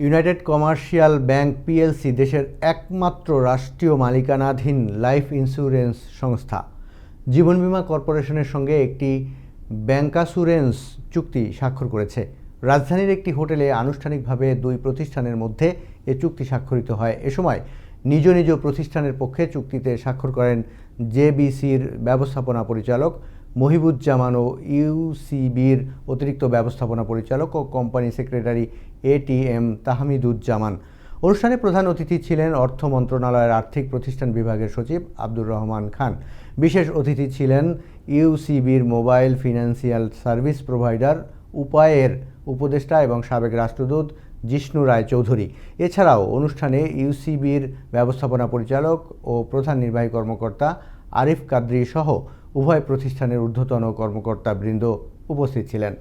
United commercial bank PLC দেশের একমাত্র রাষ্ট্রীয় মালিকানাধীন লাইফ ইন্স্যুরেন্স সংস্থা। জীবন বীমা কর্পোরেশনের সঙ্গে একটি ব্যাংকাসুরেন্স চুক্তি স্বাক্ষর করেছে। রাজধানীর একটি হোটেলে আনুষ্ঠানিকভাবে দুই প্রতিষ্ঠানের মধ্যে এ চুক্তি স্বাক্ষরিত হয়। এ সময় নিজ নিজ প্রতিষ্ঠানের পক্ষে চুক্তিতে স্বাক্ষর করেন জেবিসির ব্যবস্থাপনা পরিচালক মহিবুজ্জামান ও ইউসিবির অতিরিক্ত ব্যবস্থাপনা পরিচালক ও কোম্পানি সেক্রেটারি এটিএম তাহমিদুজ্জামান। অনুষ্ঠানে প্রধান অতিথি ছিলেন অর্থ মন্ত্রণালয়ের আর্থিক প্রতিষ্ঠান বিভাগের সচিব আব্দুর রহমান খান। বিশেষ অতিথি ছিলেন ইউসিবির মোবাইল ফিনান্সিয়াল সার্ভিস প্রোভাইডার উপায়ের উপদেষ্টা এবং সাবেক রাষ্ট্রদূত জিষ্ণু রায় চৌধুরী এছাড়াও অনুষ্ঠানে ইউসিবির ব্যবস্থাপনা পরিচালক ও প্রধান নির্বাহী কর্মকর্তা আরিফ কাদ্রি সহ উভয় প্রতিষ্ঠানের ঊর্ধ্বতন কর্মকর্তাবৃন্দ উপস্থিত ছিলেন।